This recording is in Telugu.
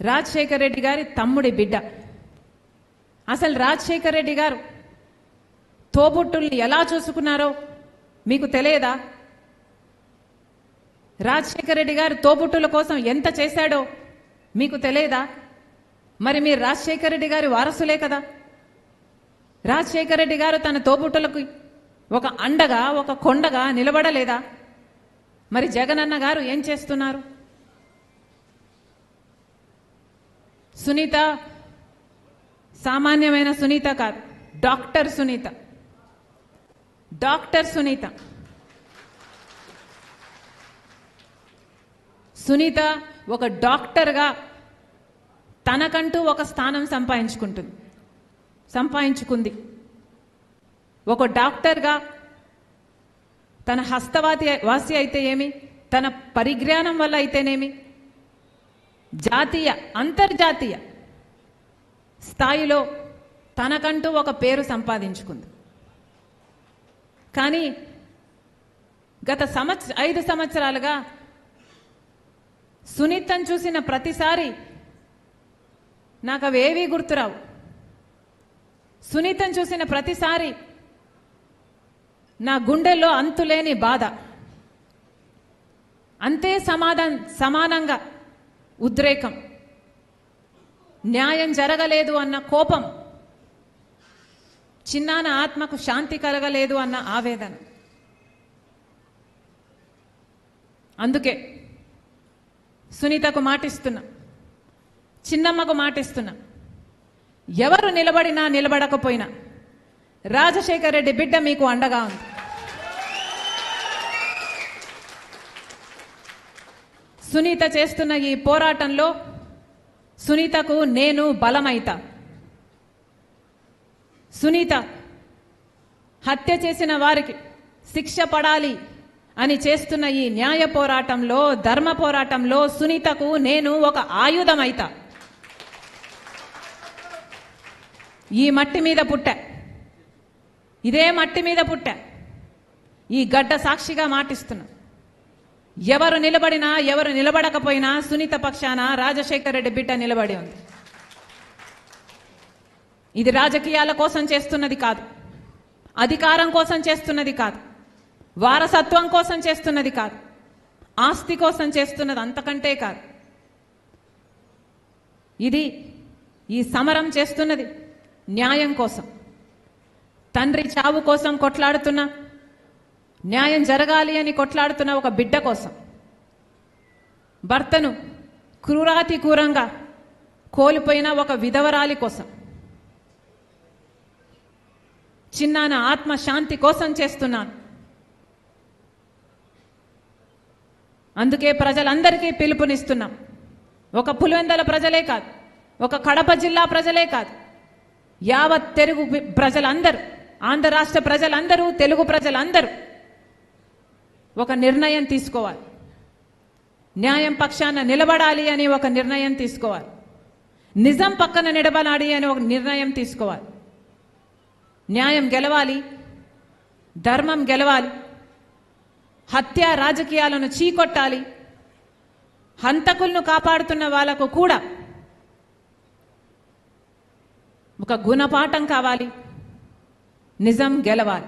రాజశేఖర్ రెడ్డి గారి తమ్ముడి బిడ్డ. అసలు రాజశేఖర్ రెడ్డి గారు తోబుట్టుల్ని ఎలా చూసుకున్నారో మీకు తెలియదా? రాజశేఖర్ రెడ్డి గారు తోబుట్టుల కోసం ఎంత చేశాడో మీకు తెలియదా? మరి మీరు రాజశేఖర్ రెడ్డి గారి వారసులే కదా. రాజశేఖర్ రెడ్డి గారు తన తోబుట్టులకు ఒక అండగా ఒక కొండగా నిలబడలేదా? మరి జగనన్న గారు ఏం చేస్తున్నారు? సునీత సామాన్యమైన సునీత కాదు. డాక్టర్ సునీత. డాక్టర్ సునీత. సునీత ఒక డాక్టర్గా తనకంటూ ఒక స్థానం సంపాదించుకుంటుంది. సంపాదించుకుంది. ఒక డాక్టర్గా తన హస్తవాతి వాసి అయితే ఏమి? తన పరిజ్ఞానం వల్ల అయితేనేమి? జాతీయ అంతర్జాతీయ స్థాయిలో తనకంటూ ఒక పేరు సంపాదించుకుంది. కానీ గత సంవత్సర ఐదు సంవత్సరాలుగా సునీతను చూసిన ప్రతిసారి నాకు అవేవీ గుర్తురావు. సునీతను చూసిన ప్రతిసారి నా గుండెల్లో అంతులేని బాధ. అంతే సమాధానం సమానంగా ఉద్రేకం. న్యాయం జరగలేదు అన్న కోపం. చిన్నాన ఆత్మకు శాంతి కలగలేదు అన్న ఆవేదన. అందుకే సునీతకు మాటిస్తున్నా. చిన్నమ్మకు మాటిస్తున్నా. ఎవరు నిలబడినా నిలబడకపోయినా రాజశేఖర రెడ్డి బిడ్డ మీకు అండగా ఉంది. సునీత చేస్తున్న ఈ పోరాటంలో సునీతకు నేను బలమైతా. సునీత హత్య చేసిన వారికి శిక్ష పడాలి అని చేస్తున్న ఈ న్యాయ పోరాటంలో ధర్మ పోరాటంలో సునీతకు నేను ఒక ఆయుధమైతా. ఈ మట్టి మీద పుట్టా. ఇదే మట్టి మీద పుట్టా. ఈ గడ్డ సాక్షిగా మాటిస్తున్నా. ఎవరు నిలబడినా ఎవరు నిలబడకపోయినా సునీత పక్షాన రాజశేఖర రెడ్డి బిడ్డ నిలబడి ఉంది. ఇది రాజకీయాల కోసం చేస్తున్నది కాదు. అధికారం కోసం చేస్తున్నది కాదు. వారసత్వం కోసం చేస్తున్నది కాదు. ఆస్తి కోసం చేస్తున్నది అంతకంటే కాదు. ఇది ఈ సమరం చేస్తున్నది న్యాయం కోసం. తండ్రి చావు కోసం కొట్లాడుతున్న న్యాయం జరగాలి అని కొట్లాడుతున్న ఒక బిడ్డ కోసం. భర్తను క్రూరాతి క్రూరంగా కోల్పోయిన ఒక విధవరాలి కోసం. చిన్నాన ఆత్మ శాంతి కోసం చేస్తున్నాను. అందుకే ప్రజలందరికీ పిలుపునిస్తున్నాం. ఒక పులివెందల ప్రజలే కాదు ఒక కడప జిల్లా ప్రజలే కాదు యావత్ తెలుగు ప్రజలందరూ ఆంధ్ర రాష్ట్ర ప్రజలందరూ తెలుగు ప్రజలందరూ ఒక నిర్ణయం తీసుకోవాలి. న్యాయం పక్షాన నిలబడాలి అని ఒక నిర్ణయం తీసుకోవాలి. నిజం పక్కన నిలబడాలి అని ఒక నిర్ణయం తీసుకోవాలి. న్యాయం గెలవాలి. ధర్మం గెలవాలి. హత్య రాజకీయాలను చీకొట్టాలి. హంతకులను కాపాడుతున్న వాళ్ళకు కూడా ఒక గుణపాఠం కావాలి. నిజం గెలవాలి.